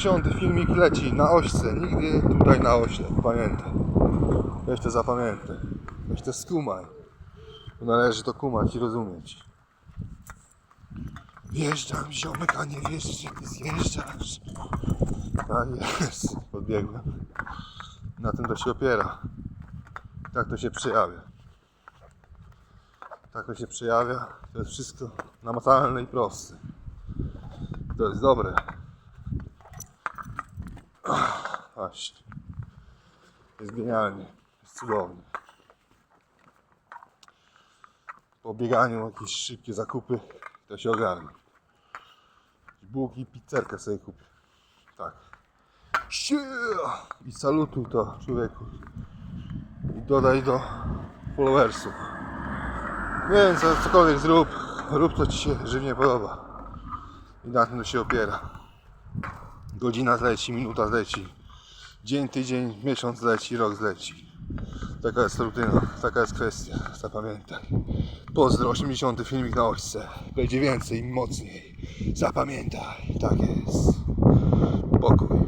80 filmik leci na ośce, nigdy tutaj na ośle, pamiętaj. Weź to zapamiętaj. To skumaj. Należy to kumać i rozumieć. Wjeżdżam ziomek, a nie wiesz, że ty zjeżdżasz. Tak jest, podbiegłem. Na tym to się opiera. Tak to się przejawia. Tak to się przejawia. To jest wszystko namacalne i proste. To jest dobre. Właśnie. Jest genialnie. Jest cudownie. Po bieganiu jakieś szybkie zakupy to się ogarnie. Bułki i pizzerkę sobie kupię. Tak. I salutuj to człowieku. I dodaj do followersów. Co, cokolwiek zrób, rób co ci się żywnie podoba. I na tym się opiera. Godzina zleci, minuta zleci. Dzień, tydzień, miesiąc zleci, rok zleci. Taka jest rutyna, taka jest kwestia, zapamiętaj. Pozdro, 80 filmik na ośce. Będzie więcej, mocniej. Zapamiętaj, tak jest. Pokój.